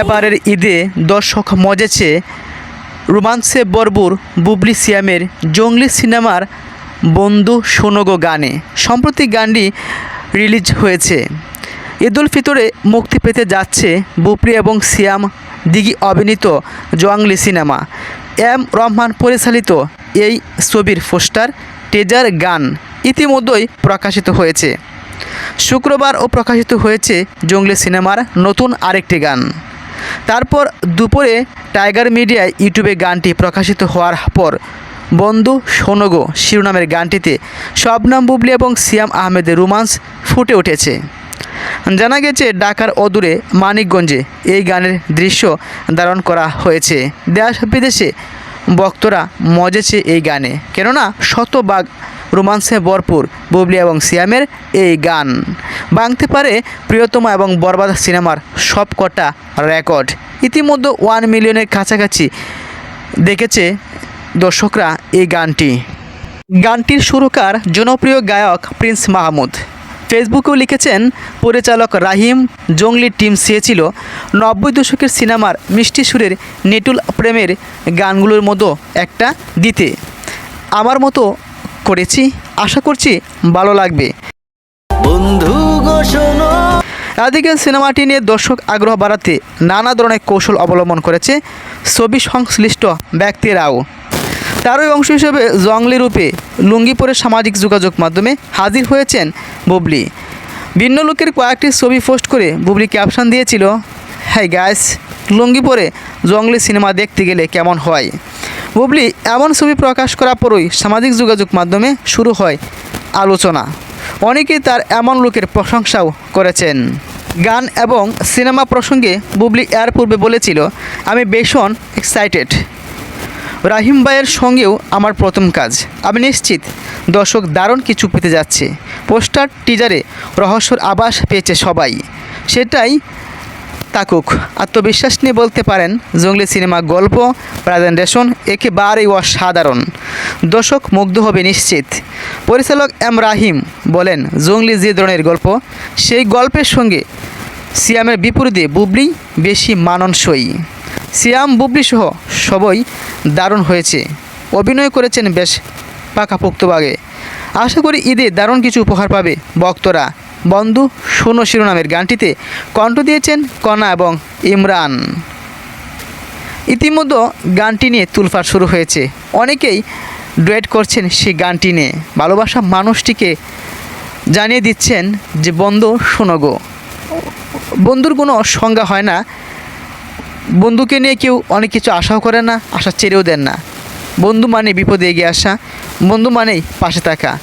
এবারের ঈদে দর্শক মজেছে রোমান্সে বরবুর বুবলি সিয়ামের জঙ্গলি সিনেমার বন্ধু শোনগো গানে। সম্প্রতি গানটি রিলিজ হয়েছে। ঈদুল ফিতরে মুক্তি পেতে যাচ্ছে বুবলি এবং সিয়াম দিঘি অভিনীত জঙ্গলি সিনেমা। এম রহমান পরিচালিত এই ছবির পোস্টার, টেজার গান ইতিমধ্যেই প্রকাশিত হয়েছে। শুক্রবার ও প্রকাশিত হয়েছে জঙ্গলি সিনেমার নতুন আরেকটি গান। তারপর দুপুরে টাইগার মিডিয়ায় ইউটিউবে গানটি প্রকাশিত হওয়ার পর বন্ধু সোনগো শিরোনামের গানটিতে শবনাম বুবলি এবং সিয়াম আহমেদের রোমান্স ফুটে উঠেছে। জানা গেছে, ঢাকার অদূরে মানিকগঞ্জে এই গানের দৃশ্য ধারণ করা হয়েছে। দেশ বিদেশে ভক্তরা মজেছে এই গানে। কেননা শতভাগ রোমান্সে ভরপুর বুবলি এবং সিয়ামের এই গান। ভাঙতে পারে প্রিয়তমা এবং বরবাদ সিনেমার সবকটা রেকর্ড। ইতিমধ্যে ওয়ান মিলিয়নের কাছাকাছি দেখেছে দর্শকরা এই গানটি। গানটির সুরকার জনপ্রিয় গায়ক প্রিন্স মাহমুদ। ফেসবুকেও লিখেছেন, পরিচালক রাহিম জঙ্গলি টিম চেয়েছিল নব্বই দশকের সিনেমার মিষ্টি সুরের নেটুল প্রেমের গানগুলোর মতো একটা দিতে। আমার মতো করেছি আশা করছি ভালো লাগবে। বন্ধু এদিকে সিনেমাটি নিয়ে দর্শক আগ্রহ বাড়াতে নানা ধরনের কৌশল অবলম্বন করেছে ছবি সংশ্লিষ্ট ব্যক্তিরাও। তারই অংশ হিসেবে জংলি রূপে লুঙ্গি পরে সামাজিক যোগাযোগ মাধ্যমে হাজির হয়েছেন বুবলি। ভিন্ন লোকের কয়েকটি ছবি পোস্ট করে বুবলি ক্যাপশন দিয়েছিল। হ্যাঁ গ্যাস লুঙ্গি পরে জঙ্গলি সিনেমা দেখতে গেলে কেমন হয়? বুবলি, এমন ছবি প্রকাশ করার পরই সামাজিক যোগাযোগ মাধ্যমে শুরু হয় আলোচনা। অনেকেই তার এমন লোকের প্রশংসাও করেছেন। গান এবং সিনেমা প্রসঙ্গে বুবলি এর পূর্বে বলেছিল, আমি ভীষণ এক্সাইটেড রাহিম ভাইয়ের সঙ্গেও আমার প্রথম কাজ। আমি নিশ্চিত দর্শক দারুণ কিছু পেতে যাচ্ছে। পোস্টার টিজারে রহস্যর আভাস পেয়েছে সবাই। সেটাই তাকুক আত্মবিশ্বাস নিয়ে বলতে পারেন, জঙ্গলি সিনেমা গল্প, প্রেজেন্টেশন একেবারেই অসাধারণ। দর্শক মুগ্ধ হবে নিশ্চিত। পরিচালক এম রাহিম বলেন, জঙ্গলি যে ধরনের গল্প, সেই গল্পের সঙ্গে সিয়ামের বিপরীতে বুবলি বেশি মাননসই। সিয়াম, বুবলি সহ সবই দারুণ হয়েছে। অভিনয় করেছেন বেশ পাকাপোক্তভাবে আশা করি ঈদে দারুণ কিছু উপহার পাবে ভক্তরা বন্ধু, শোনো শিরোনামের গানটিতে কণ্ঠ দিয়েছেন কণা এবং ইমরান। ইতিমধ্যে গানটি নিয়ে তুলফার শুরু হয়েছে। অনেকেই ডুয়েট করছেন সেই গানটি নিয়ে। ভালোবাসা মানুষটিকে জানিয়ে দিচ্ছেন যে, বন্ধু, শোনো গো। বন্ধুর কোনো সংজ্ঞা হয় না। বন্ধুকে নিয়ে কেউ অনেক কিছু আশাও করে না, আশা ছেড়েও দেন না। বন্ধু মানে বিপদে এগিয়ে আসা। বন্ধু মানেই পাশে থাকা।